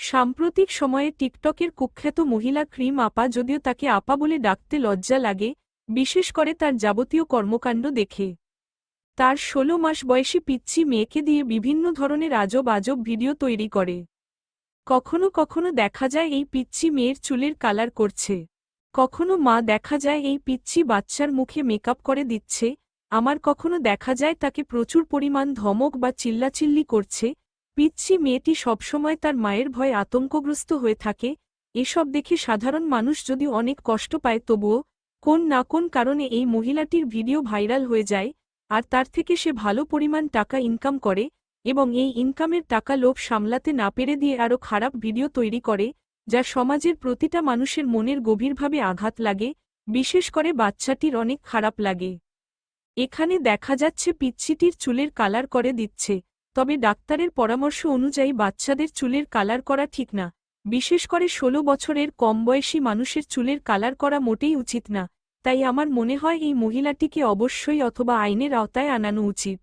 সাম্প্রতিক সময়ে টিকটকের কুখ্যাত মহিলা ক্রিম আপা যদিও তাকে আপা বলে ডাকতে লজ্জা লাগে, বিশেষ করে তার যাবতীয় কর্মকাণ্ড দেখে। তার ষোলো মাস বয়সী পিচ্ছি মেয়েকে দিয়ে বিভিন্ন ধরনের আজব আজব ভিডিও তৈরি করে। কখনো কখনো দেখা যায় এই পিচ্ছি মেয়ের চুলের কালার করছে। কখনো মা দেখা যায় এই পিচ্ছি বাচ্চার মুখে মেকআপ করে দিচ্ছে। আমার কখনো দেখা যায় তাকে প্রচুর পরিমাণ ধমক বা চিল্লাচিল্লি করছে পিচ্ছি মেয়েটি সবসময় তার মায়ের ভয়ে আতঙ্কগ্রস্ত হয়ে থাকে, এসব দেখে সাধারণ মানুষ যদি অনেক কষ্ট পায় তবুও, কোন না কোন কারণে এই মহিলাটির ভিডিও ভাইরাল হয়ে যায়, আর তার থেকে সে ভালো পরিমাণ টাকা ইনকাম করে, এবং এই ইনকামের টাকা লোভ সামলাতে না পেরে দিয়ে আরও খারাপ ভিডিও তৈরি করে, যা সমাজের প্রতিটা মানুষের মনের গভীরভাবে আঘাত লাগে, বিশেষ করে বাচ্চাটির অনেক খারাপ লাগে। এখানে দেখা যাচ্ছে পিচ্ছিটির চুলের কালার করে দিচ্ছে। তবে ডাক্তারের পরামর্শ অনুযায়ী বাচ্চাদের চুলের কালার করা ঠিক না। বিশেষ করে ১৬ বছরের কম বয়সী মানুষের চুলের কালার করা মোটেই উচিত না। তাই আমার মনে হয় এই মহিলাটিকে অবশ্যই অথবা আইনের আওতায় আনানো উচিত।